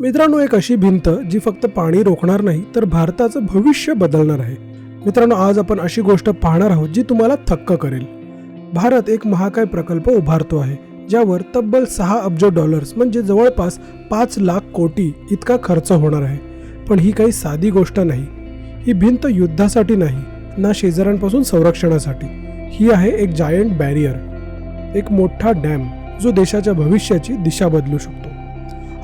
मित्रांनो एक अशी भिंत जी फक्त पाणी रोखणार नाही तर भारताचं भविष्य बदलणार आहे. मित्रांनो आज आपण अशी गोष्ट पाहणार आहोत जी तुम्हाला थक्क करेल. भारत एक महाकाय प्रकल्प उभारतो आहे ज्यावर तब्बल सहा अब्ज डॉलर्स म्हणजे जवळपास पाच लाख कोटी इतका खर्च होणार आहे. पण ही काही साधी गोष्ट नाही. ही भिंत युद्धासाठी नाही ना शेजाऱ्यांपासून संरक्षणासाठी. ही आहे एक जायंट बॅरियर एक मोठा डॅम जो देशाच्या भविष्याची दिशा बदलू शकतो.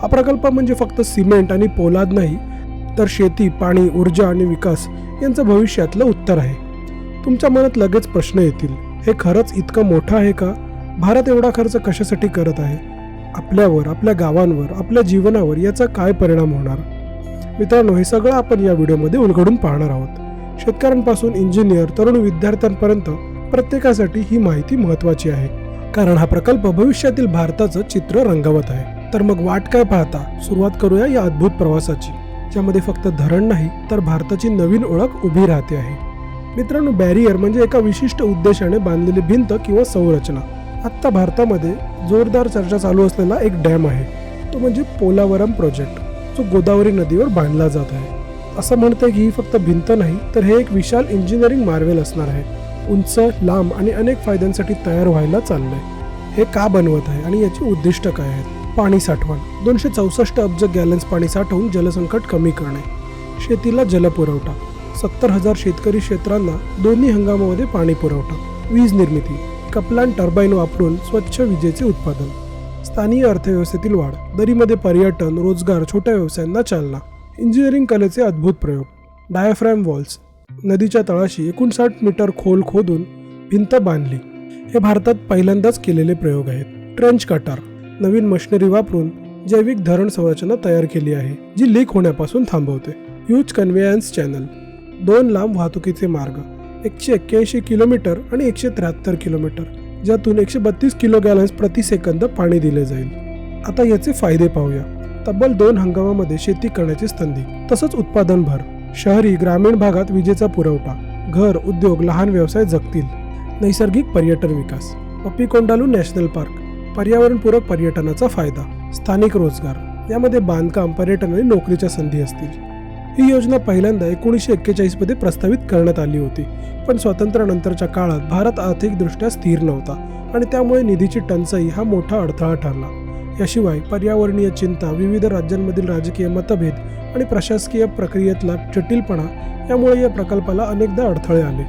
हा प्रकल्प म्हणजे फक्त सिमेंट आणि पोलाद नाही तर शेती पाणी ऊर्जा आणि विकास यांचं भविष्यातलं उत्तर आहे. तुमच्या मनात लगेच प्रश्न येतील हे खरंच इतकं मोठं आहे का? भारत एवढा खर्च कशासाठी करत आहे? आपल्यावर आपल्या गावांवर आपल्या जीवनावर याचा काय परिणाम होणार? मित्रांनो हे सगळं आपण या व्हिडिओमध्ये उलगडून पाहणार आहोत. शेतकऱ्यांपासून इंजिनियर तरुण विद्यार्थ्यांपर्यंत प्रत्येकासाठी ही माहिती महत्त्वाची आहे कारण हा प्रकल्प भविष्यातील भारताचं चित्र रंगवत आहे. तर मग वाट काय पाहता? सुरुवात करूया या अद्भुत प्रवासाची. ज्यामध्ये फक्त धरण नाही तर भारताची नवीन ओळख उभी राहते आहे. मित्रांनो बॅरियर म्हणजे एका विशिष्ट उद्देशाने बांधलेली भिंत किंवा संरचना. आत्ता भारतामध्ये जोरदार चर्चा चालू असलेला एक डॅम आहे. तो म्हणजे पोलावरम प्रोजेक्ट जो गोदावरी नदीवर बांधला जात आहे. असं म्हणते की ही फक्त भिंत नाही तर हे एक विशाल इंजिनिअरिंग मार्वेल असणार आहे. उंच लांब आणि अनेक फायद्यांसाठी तयार व्हायला चाललंय. हे का बनवत आहे आणि याची उद्दिष्ट काय आहेत? पाणी साठवण. दोनशे चौसष्ट अब्ज गॅलन्स पाणी साठवून जलसंकट कमी करणे. शेतीला जलपुरवठा. सत्तर हजार शेतकरी क्षेत्रांना दोन्ही हंगामामध्ये पाणी पुरवठा. वीज निर्मिती. कपलान टर्बाईन वापरून स्वच्छ विजेचे उत्पादन. स्थानीय अर्थव्यवस्थेतील वाढ. दरीमध्ये पर्यटन रोजगार छोट्या व्यवसायांना चालना. इंजिनिअरिंग कलेचे अद्भुत प्रयोग. Diaphragm walls. नदीच्या तळाशी एकोणसाठ मीटर खोल खोदून भिंत बांधली. हे भारतात पहिल्यांदाच केलेले प्रयोग आहेत. ट्रेंच कटार. नवीन मशिनरी वापरून जैविक धरण संरचना तयार केली आहे जी लीक होण्यापासून थांबवते. Huge conveyance channel. दोन लांब वाहतुकीचे मार्ग एकशे एक्क्याऐंशी किलोमीटर आणि एकशे त्र्याहत्तर किलोमीटर ज्यातून एकशे बत्तीस किलो गॅलन्स प्रति सेकंद पाणी दिले जाईल. आता याचे फायदे पाहूया. तब्बल दोन हंगामामध्ये शेती करण्याची संधी तसंच उत्पादन भर शहरी ग्रामीण भागात विजेचा पुरवठा घर उद्योग लहान व्यवसाय जगतील. नैसर्गिक पर्यटन विकास. पप्पीकोंडालू नॅशनल पार्क. पर्यावरणपूरक पर्यटनाचा फायदा स्थानिक रोजगार यामध्ये बांधकाम पर्यटन आणि नोकरीच्या संधी असतील. ही योजना पहिल्यांदा एकोणीसशे एक्केचाळीसमध्ये प्रस्तावित करण्यात आली होती पण स्वातंत्र्यानंतरच्या काळात भारत आर्थिकदृष्ट्या स्थिर नव्हता आणि त्यामुळे निधीची टंचाई हा मोठा अडथळा ठरला. याशिवाय पर्यावरणीय चिंता विविध राज्यांमधील राजकीय मतभेद आणि प्रशासकीय प्रक्रियेतला जटिलपणा यामुळे या प्रकल्पाला अनेकदा अडथळे आले.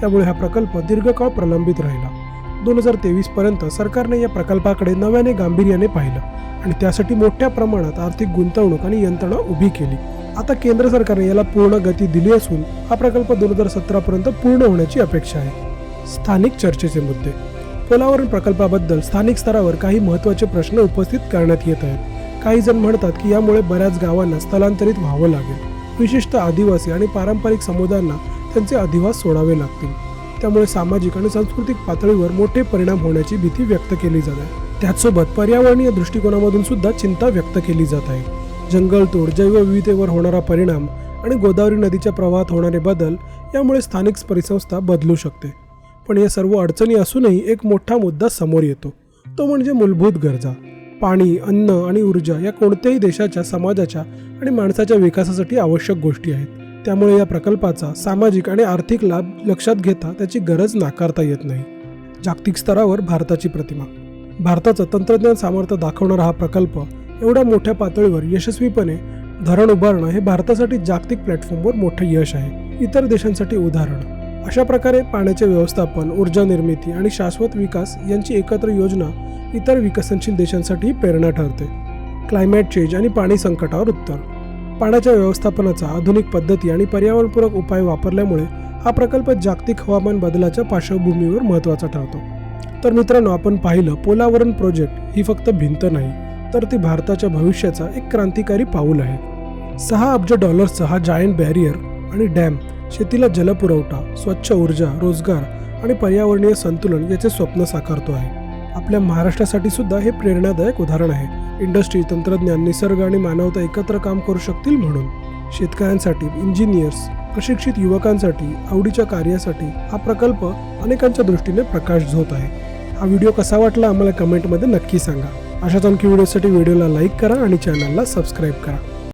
त्यामुळे हा प्रकल्प दीर्घकाळ प्रलंबित राहिला. दोन हजार तेवीसपर्यंत सरकारने या प्रकल्पाकडे नव्याने गांभीर्याने पाहिलं आणि त्यासाठी मोठ्या प्रमाणात आर्थिक गुंतवणूक आणि यंत्रणा उभी केली. आता केंद्र सरकारने याला पूर्ण गती दिली असून हा प्रकल्प दोन हजार सतरापर्यंत पूर्ण होण्याची अपेक्षा आहे. स्थानिक चर्चेचे मुद्दे. पोलावरण प्रकल्पाबद्दल स्थानिक स्तरावर काही महत्त्वाचे प्रश्न उपस्थित करण्यात येत आहेत. काही जण म्हणतात की यामुळे बऱ्याच गावांना स्थलांतरित व्हावं लागेल. विशिष्ट आदिवासी आणि पारंपरिक समुदायांना त्यांचे अधिवास सोडावे लागतील. त्यामुळे सामाजिक आणि सांस्कृतिक पातळीवर मोठे परिणाम होण्याची भीती व्यक्त केली जात आहे. त्याचसोबत पर्यावरणीय दृष्टिकोनामधून सुद्धा चिंता व्यक्त केली जात आहे. जंगलतोड जैवविविधतेवर होणारा परिणाम आणि गोदावरी नदीच्या प्रवाहात होणारे बदल यामुळे स्थानिक परिसंस्था बदलू शकते. पण या सर्व अडचणी असूनही एक मोठा मुद्दा समोर येतो. तो म्हणजे मूलभूत गरजा. पाणी अन्न आणि ऊर्जा या कोणत्याही देशाच्या समाजाच्या आणि माणसाच्या विकासासाठी आवश्यक गोष्टी आहेत. त्यामुळे या प्रकल्पाचा सामाजिक आणि आर्थिक लाभ लक्षात घेता त्याची गरज नाकारता येत नाही. जागतिक स्तरावर भारताची प्रतिमा. भारताचं तंत्रज्ञान सामर्थ्य दाखवणारा हा प्रकल्प एवढ्या मोठ्या पातळीवर यशस्वीपणे धरण उभारणं हे भारतासाठी जागतिक प्लॅटफॉर्मवर मोठं यश आहे. इतर देशांसाठी उदाहरण. अशा प्रकारे पाण्याचे व्यवस्थापन ऊर्जा निर्मिती आणि शाश्वत विकास यांची एकत्र योजना इतर विकसनशील देशांसाठी प्रेरणा ठरते. क्लायमेट चेंज आणि पाणी संकटावर उत्तर. पाण्याच्या व्यवस्थापनाचा आधुनिक पद्धती आणि पर्यावरणपूरक उपाय वापरल्यामुळे हा प्रकल्प जागतिक हवामान बदलाच्या पार्श्वभूमीवर महत्त्वाचा ठरतो. तर मित्रांनो आपण पाहिलं पोलावरण प्रोजेक्ट ही फक्त भिंत नाही तर ती भारताच्या भविष्याचा एक क्रांतिकारी पाऊल आहे. सहा अब्ज डॉलर्सचा हा जायंट बॅरियर आणि डॅम शेतीला जलपुरवठा स्वच्छ ऊर्जा रोजगार आणि पर्यावरणीय संतुलन याचे स्वप्न साकारतो आहे. आपल्या महाराष्ट्रासाठी सुद्धा हे प्रेरणादायक उदाहरण आहे. इंडस्ट्री तंत्रज्ञान निसर्ग आणि मानवता एकत्र काम करू शकतील म्हणून शेतकऱ्यांसाठी इंजिनियर्स प्रशिक्षित युवकांसाठी आवडीच्या कार्यासाठी हा प्रकल्प अनेकांच्या दृष्टीने प्रकाश झोत आहे. हा व्हिडिओ कसा वाटला आम्हाला कमेंटमध्ये नक्की सांगा. अशाच आणखी व्हिडिओसाठी व्हिडिओला लाईक करा आणि चॅनलला सबस्क्राईब करा.